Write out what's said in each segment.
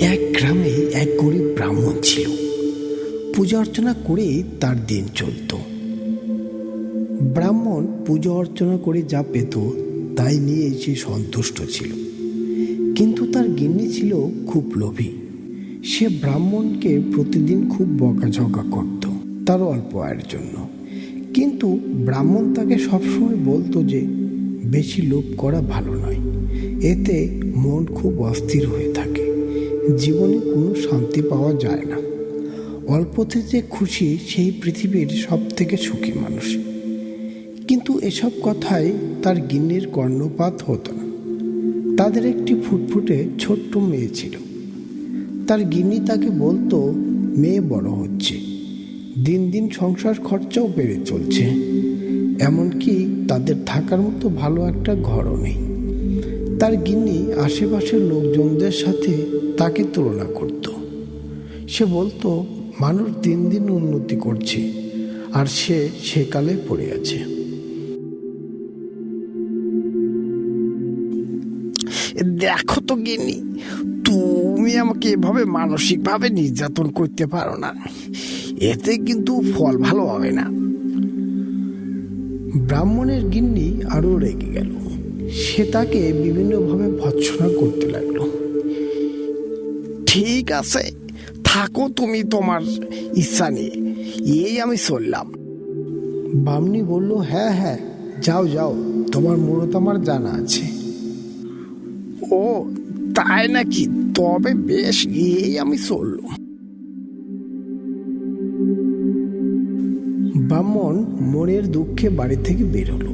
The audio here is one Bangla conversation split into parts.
এক গ্রামে এক গরিব ব্রাহ্মণ ছিল। পূজা অর্চনা করেই তার দিন চলত। ব্রাহ্মণ পূজা অর্চনা করে যা পেত, তাই নিয়ে সে সন্তুষ্ট ছিল। কিন্তু তার গিন্নি ছিল খুব লোভী। সে ব্রাহ্মণকে প্রতিদিন খুব বকাঝকা করত, তার অল্প আয়ের জন্য। কিন্তু ব্রাহ্মণ তাকে সবসময় বলতো যে, বেশি লোভ করা ভালো নয়। এতে মন খুব অস্থির হয়ে থাকে। জীবনে কোনো শান্তি পাওয়া যায় না। অল্পতে যে খুশি, সেই পৃথিবীর সব থেকে সুখী মানুষ। কিন্তু এসব কথায় তার গিন্নির কর্ণপাত হতো না। তাদের একটি ফুটফুটে ছোট্ট মেয়ে ছিল। তার গিন্নি তাকে বলতো, মেয়ে বড় হচ্ছে। দিন দিন সংসার খরচাও বেড়ে চলছে। এমনকি তাদের থাকার মতো ভালো একটা ঘরও নেই। তার গিন্নি আশেপাশের লোকজনদের সাথে তাকে তুলনা করত। সে বলতো, মানুষ দিন দিন উন্নতি করছে, আর সে সেকালে পড়ে আছে। দেখো তো গিন্নি, তুমি আমাকে এভাবে মানসিকভাবে নির্যাতন করতে পারো না। এতে কিন্তু ফল ভালো হবে না। ব্রাহ্মণের গিন্নি আরও রেগে গেল। সে তাকে বিভিন্নভাবে ভৎসনা করতে লাগল। ঠিক আছে, থাকো তুমি তোমার ইচ্ছা নিয়ে, এই আমি চললাম। বামনি বলল হ্যাঁ হ্যাঁ যাও যাও, তোমার মূলত আমার জানা আছে। ও, তাই নাকি? তবে বেশ, এই আমি চললাম। ব্রাহ্মণ মনের দুঃখে বাড়ি থেকে বের হলো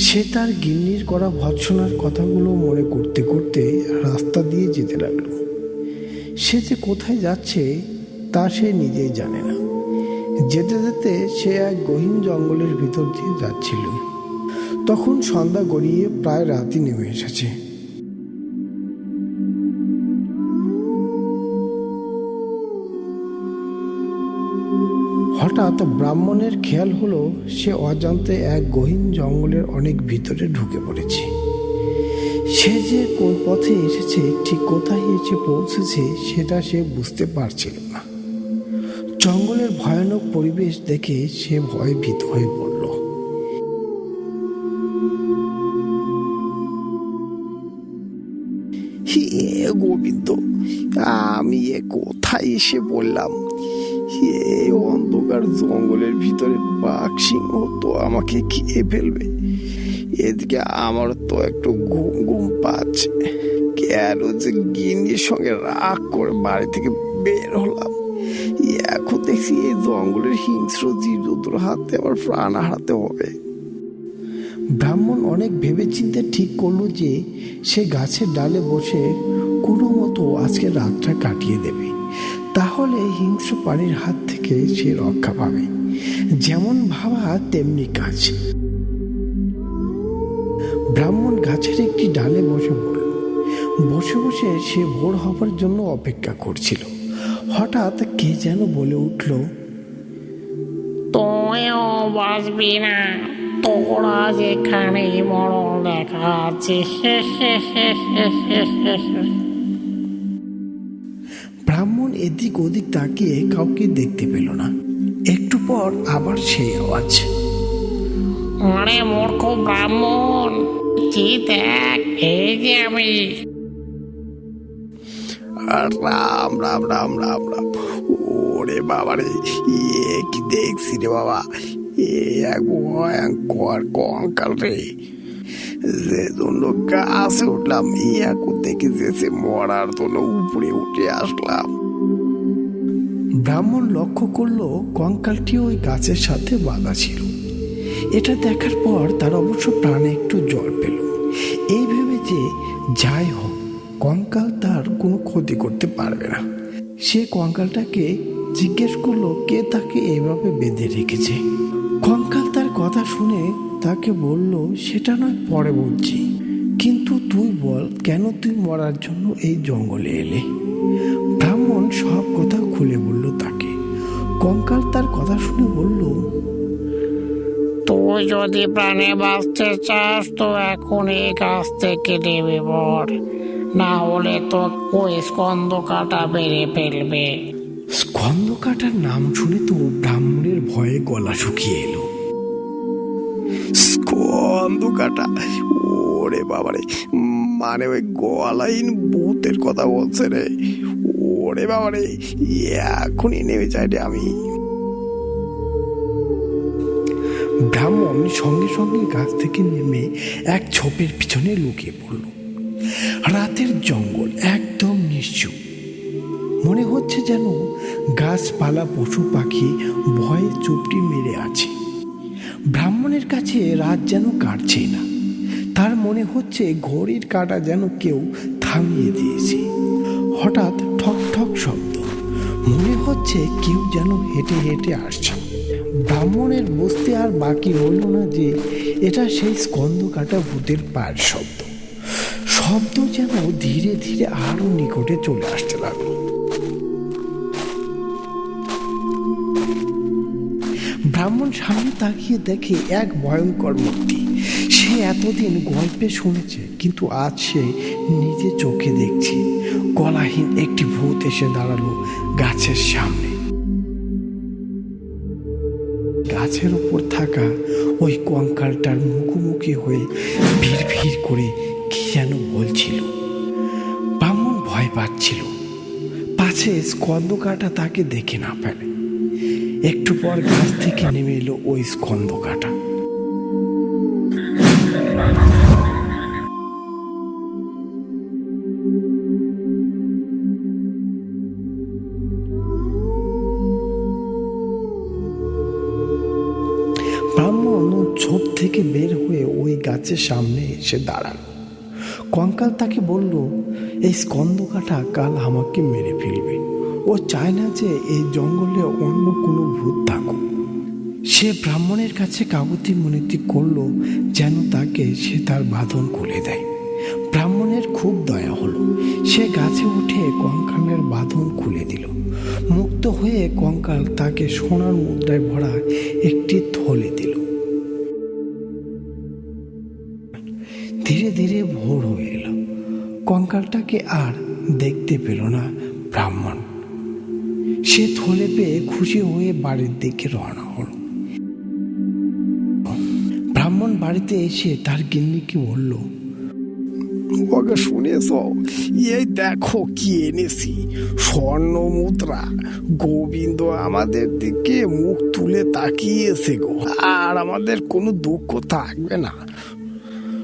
সে তার গিন্নির করা ভৎসনার কথাগুলো মনে করতে করতে রাস্তা দিয়ে যেতে লাগল। সে যে কোথায় যাচ্ছে, তা সে নিজেই জানে না। যেতে যেতে সে এক গহীন জঙ্গলের ভিতর দিয়ে যাচ্ছিল। তখন সন্ধ্যা গড়িয়ে প্রায় রাতই নেমে এসেছে। হঠাৎ ব্রাহ্মণের খেয়াল হলো সে অজান্তে এক গহীন জঙ্গলের অনেক ভিতরে ঢুকে পড়েছে। সে যে কোন পথে এসেছে, ঠিক কোথায় এসে পৌঁছেছে, সেটা সে বুঝতে পারছিল না। জঙ্গলের ভয়ানক পরিবেশ দেখে সে ভয় ভীত হয়ে পড়ল। গোবিন্দ, আমি এ কোথায় এসে বললাম এই অন্ধকার জঙ্গলের ভিতরে বাঘ সিংহ তো আমাকে খেয়ে ফেলবে। এদিকে আমার তো একটু ঘুম ঘুম পাচ্ছে। কেন যে গিন্নির সঙ্গে রাগ করে বাড়ি থেকে বের হলাম। এখন দেখছি এই জঙ্গলের হিংস্র জীবজন্তুর হাতে আমার প্রাণ হারাতে হবে। ব্রাহ্মণ অনেক ভেবেচিন্তে ঠিক করল যে সে গাছের ডালে বসে কোনো মতো আজকে রাতটা কাটিয়ে দেবে। তাহলে হিংস্র প্রাণীর হাত থেকে সে রক্ষা পাবে যেমন ভাবা তেমনি কাজ ব্রাহ্মণ গাছের একটি ডালে বসে পড়ল বসে বসে সে ভোর হবার জন্য অপেক্ষা করছিল হঠাৎ কে যেন বলে উঠল তুইও বাঁচবি না তোরা যেখানে মরণ দেখা আছে এদিক ওদিক তাকিয়ে কাউকে দেখতে পেল না। একটু পর আবার সেই আওয়াজ। আরে মূর্খ ব্রাহ্মণ কি দেখ এই যে আমি। রাম রাম রাম রাম রাম। ওরে বাবা রে এ কি দেখছি রে বাবা? এ এক ভয়ঙ্কর কঙ্কাল রে। যে জন্য গাছে উঠলাম ইয়াকু দেখে যেছে মরার জন্য উপরে উঠে আসলাম। ব্রাহ্মণ লক্ষ্য করল কঙ্কালটি ওই গাছের সাথে বাঁধা ছিল। এটা দেখার পর তার অবশ্য প্রাণে একটু জল পেল। এই ভেবে যে, যাই হোক, কঙ্কাল তার কোনো ক্ষতি করতে পারবে না। সে কঙ্কালটাকে জিজ্ঞেস করল, কে তাকে এইভাবে বেঁধে রেখেছে? কঙ্কাল তার কথা শুনে তাকে বলল, সেটা নয়, পরে বলছি কিন্তু তুই বল, কেন তুই মরার জন্য এই জঙ্গলে এলে? সব কথা খুলে বলল তাকে। কঙ্কাল তার কথা শুনে বলল তুই যদি প্রাণে বাঁচতে চাস তো এখন এই গাছ থেকে নেমে পড়। না হলে তো ওই স্কন্দ কাটা বেড়ে ফেলবে। স্কন্দ কাটার নাম শুনে তো ব্রাহ্মণের ভয়ে গলা শুকিয়ে এলো। স্কন্দ কাটা ওরে বাবারে মানে ওই গলাইন ভূতের কথা বলছে রে। ওরে বাবারে এখনই নেমে যাই রে আমি। ব্রাহ্মণ সঙ্গে সঙ্গে গাছ থেকে নেমে এক ছোপের পিছনে লুকিয়ে পড়ল। রাতের জঙ্গল একদম নিশ্চুপ। মনে হচ্ছে যেন গাছপালা, পশু পাখি ভয়ে চুপটি মেরে আছে। ব্রাহ্মণের কাছে রাত যেন কাটছে না। তার মনে হচ্ছে ঘড়ির কাটা যেন কেউ থামিয়ে দিয়েছে। হঠাৎ ঠক ঠক শব্দ। মনে হচ্ছে কেউ যেন হেঁটে হেঁটে আসছে। ব্রাহ্মণের বুঝতে আর বাকি রইল না যে এটা সেই স্কন্দ কাটা ভূতের পায়ের শব্দ। শব্দ যেন ধীরে ধীরে আরও নিকটে চলে আসতে লাগল। ব্রাহ্মণ সামনে তাকিয়ে দেখে এক ভয়ঙ্কর মূর্তি। এতদিন গল্পে শুনেছে, কিন্তু আজ সে নিজে চোখে দেখছে। গলাহীন একটি ভূত এসে দাঁড়াল গাছের সামনে। গাছের উপর থাকা ওই কঙ্কালটার মুখোমুখি হয়ে ভিড় ভিড় করে কি যেন বলছিল। ব্রাহ্মণ ভয় পাচ্ছিল। পাছে স্কন্দ কাটা তাকে দেখে না ফেলে। একটু পর গাছ থেকে নেমে এলো ওই স্কন্দ কাটা ব্রাহ্মণ ঝোপ থেকে বের হয়ে ওই গাছের সামনে এসে দাঁড়াল। কঙ্কাল তাকে বলল, এই স্কন্দ কাটা কাল আমাকে মেরে ফেলবে। ও চায় না যে এই জঙ্গলে অন্য কোনো ভূত থাকুক। সে ব্রাহ্মণের কাছে কাগতি মিনতি করল, যেন তাকে সে তার বাঁধন খুলে দেয়। ব্রাহ্মণের খুব দয়া হলো। সে গাছে উঠে কঙ্কালের বাঁধন খুলে দিল। মুক্ত হয়ে কঙ্কাল তাকে সোনার মুদ্রায় ভরা একটি থলে দিল। ধীরে ধীরে ভোর হয়ে এলো। কঙ্কালটাকে আর দেখতে পেল না ব্রাহ্মণ। সে থলে পেয়ে খুশি হয়ে বাড়ির দিকে রওনা হলো। বাড়িতে এসে তার গিন্নিকে বলল ওকে শুনেছ? এই দেখো কি এনেছি। স্বর্ণ মুদ্রা। গোবিন্দ আমাদের দিকে মুখ তুলে তাকিয়েছে গো। আর আমাদের কোনো দুঃখ থাকবে না।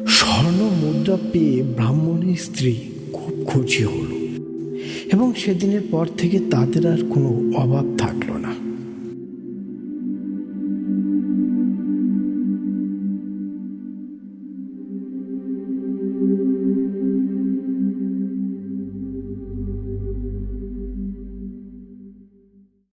স্বর্ণ মুদ্রা পেয়ে ব্রাহ্মণের স্ত্রী খুব খুশি হলো। এবং সেদিনের পর থেকে তাদের আর কোনো অভাব থাকল না।